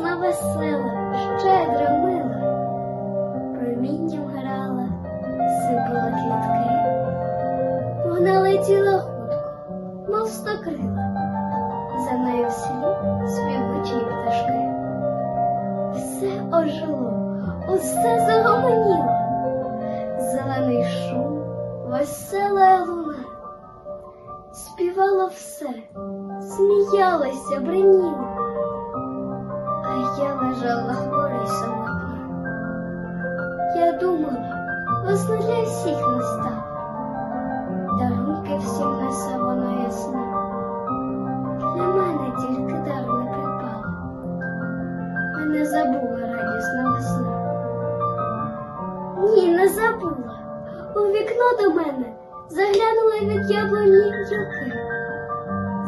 весела, щедра, мила, промінням грала, сипала квітки. Вона летіла хутко, мов стокрила, за нею вслід співучі пташки. Все ожило, усе загомоніло, зелений шум, весела луна. Співало все, сміялося, бриніло, лежала хвора самотна. Я думала, весна для всіх настала, дарунки всім несе вона ясна. Для мене тільки дар не припала, мене забула радісна весна. Ні, не забула. У вікно до мене заглянули від яблуні гілки.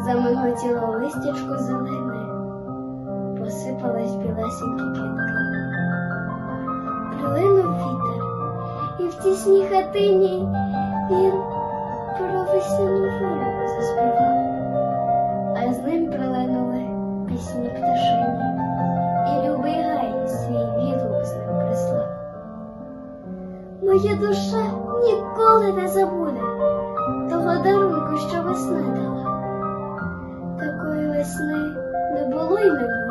Замиготіло листячко зелене, посипались білесенькі квітки. Прилинув вітер, і в тісній хатині він про весняну волю заспівав, а з ним прилинули пісні пташині, і любий гай свій відгук з ним прислав. Моя душа ніколи не забуде того дарунку, що весна дала. Такої весни не було й не